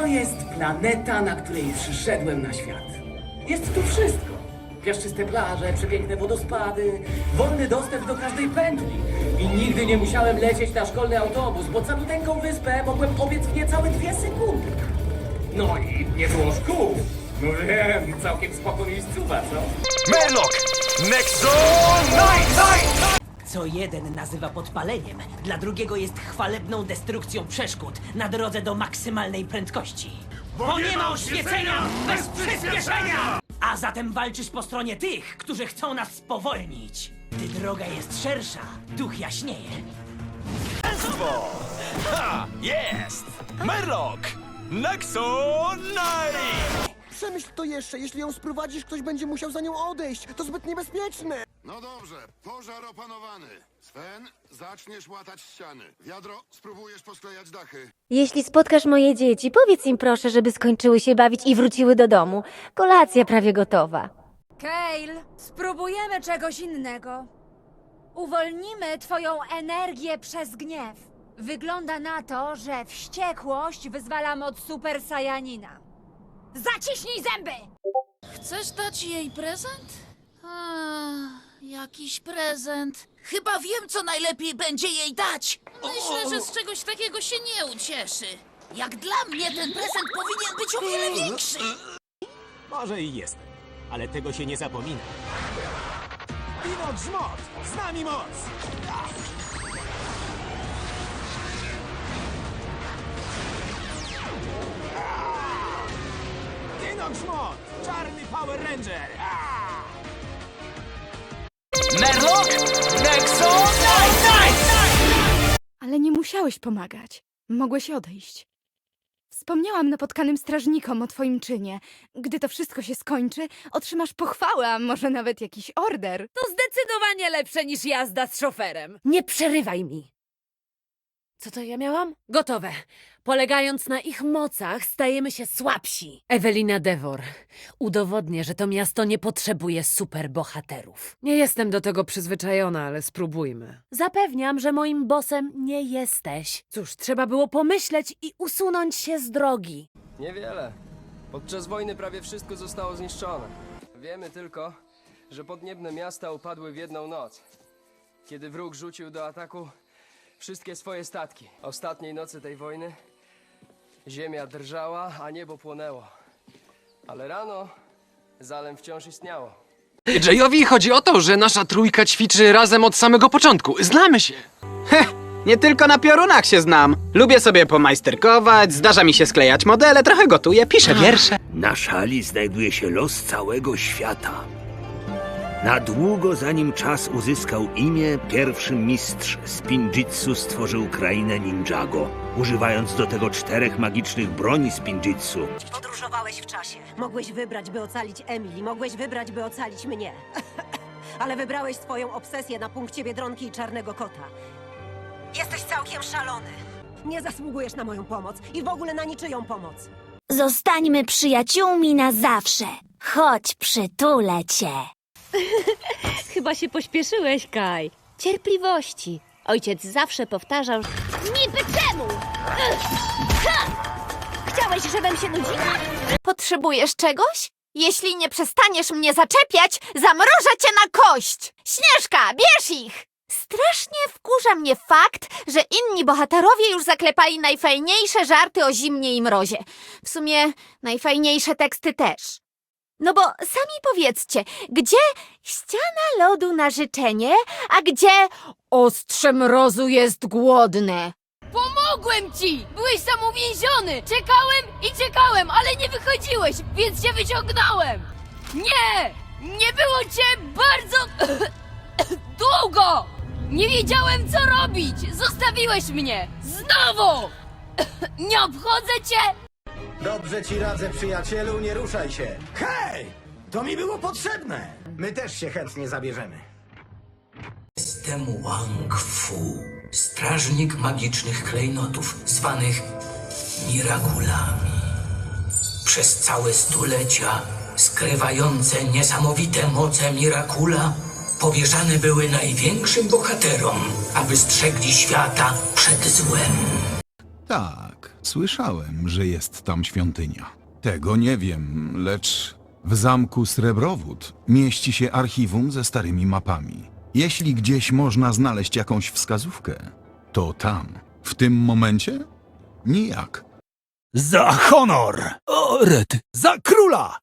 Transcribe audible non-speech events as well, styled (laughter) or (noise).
To jest planeta, na której przyszedłem na świat. Jest tu wszystko. Piaszczyste plaże, przepiękne wodospady, wolny dostęp do każdej pętli. I nigdy nie musiałem lecieć na szkolny autobus, bo caluteńką wyspę mogłem obiec w niecałe dwie sekundy. No i nie było szkół. No wiem, całkiem spoko miejscowa, co? Merlock! Nexo Night! Night! Co jeden nazywa podpaleniem, dla drugiego jest chwalebną destrukcją przeszkód na drodze do maksymalnej prędkości. Bo nie ma oświecenia bez przyspieszenia! A zatem walczysz po stronie tych, którzy chcą nas spowolnić. Gdy droga jest szersza, duch jaśnieje. Ha! Jest! Merlock! Nexo Night! Przemyśl to jeszcze, jeśli ją sprowadzisz, ktoś będzie musiał za nią odejść. To zbyt niebezpieczne. No dobrze, pożar opanowany. Sven, zaczniesz łatać ściany. Wiadro, spróbujesz posklejać dachy. Jeśli spotkasz moje dzieci, powiedz im proszę, żeby skończyły się bawić i wróciły do domu. Kolacja prawie gotowa. Kale, spróbujemy czegoś innego. Uwolnimy twoją energię przez gniew. Wygląda na to, że wściekłość wyzwala moc Super Saiyanina. Zaciśnij zęby! Chcesz dać jej prezent? A, jakiś prezent. Chyba wiem, co najlepiej będzie jej dać. Myślę, że z czegoś takiego się nie ucieszy. Jak dla mnie ten prezent powinien być o wiele większy. Może i jest, ale tego się nie zapomina. Pinox moc! Z nami moc! Pinox moc! Czarny Power Ranger! Merlock! Nexo Night! Night! Ale nie musiałeś pomagać. Mogłeś odejść. Wspomniałam napotkanym strażnikom o twoim czynie. Gdy to wszystko się skończy, otrzymasz pochwałę, a może nawet jakiś order. To zdecydowanie lepsze niż jazda z szoferem. Nie przerywaj mi. Co to ja miałam? Gotowe. Polegając na ich mocach, stajemy się słabsi. Ewelina Devor. Udowodnię, że to miasto nie potrzebuje superbohaterów. Nie jestem do tego przyzwyczajona, ale spróbujmy. Zapewniam, że moim bosem nie jesteś. Cóż, trzeba było pomyśleć i usunąć się z drogi. Niewiele. Podczas wojny prawie wszystko zostało zniszczone. Wiemy tylko, że podniebne miasta upadły w jedną noc. Kiedy wróg rzucił do ataku wszystkie swoje statki. Ostatniej nocy tej wojny ziemia drżała, a niebo płonęło. Ale rano zalem wciąż istniało. Jayowi chodzi o to, że nasza trójka ćwiczy razem od samego początku. Znamy się. Nie tylko na piorunach się znam. Lubię sobie pomajsterkować, zdarza mi się sklejać modele, trochę gotuję, piszę wiersze. Na szali znajduje się los całego świata. Na długo zanim czas uzyskał imię, pierwszy mistrz Spinjitsu stworzył krainę Ninjago, używając do tego czterech magicznych broni Spinjitsu. Podróżowałeś w czasie. Mogłeś wybrać, by ocalić Emily. Mogłeś wybrać, by ocalić mnie. (laughs) Ale wybrałeś swoją obsesję na punkcie Biedronki i Czarnego Kota. Jesteś całkiem szalony. Nie zasługujesz na moją pomoc i w ogóle na niczyją pomoc. Zostańmy przyjaciółmi na zawsze. Chodź, przytulę cię. (laughs) Chyba się pośpieszyłeś, Kaj. Cierpliwości. Ojciec zawsze powtarzał. Niby czemu? Chciałeś, żebym się nudziła? Potrzebujesz czegoś? Jeśli nie przestaniesz mnie zaczepiać, zamrożę cię na kość! Śnieżka, bierz ich! Strasznie wkurza mnie fakt, że inni bohaterowie już zaklepali najfajniejsze żarty o zimnie i mrozie. W sumie najfajniejsze teksty też. No bo sami powiedzcie, gdzie ściana lodu na życzenie, a gdzie ostrze mrozu jest głodne? Pomogłem ci! Byłeś sam uwięziony! Czekałem i czekałem, ale nie wychodziłeś, więc cię wyciągnąłem! Nie! Nie było cię bardzo (coughs) długo! Nie wiedziałem, co robić! Zostawiłeś mnie! Znowu! (coughs) Nie obchodzę cię! Dobrze ci radzę, przyjacielu, nie ruszaj się. Hej! To mi było potrzebne. My też się chętnie zabierzemy. Jestem Wang Fu, strażnik magicznych klejnotów, zwanych Mirakulami. Przez całe stulecia skrywające niesamowite moce Mirakula powierzane były największym bohaterom, aby strzegli świata przed złem. Tak, słyszałem, że jest tam świątynia. Tego nie wiem, lecz w zamku Srebrowód mieści się archiwum ze starymi mapami. Jeśli gdzieś można znaleźć jakąś wskazówkę, to tam. W tym momencie? Nijak. Za honor! O, rety, za króla!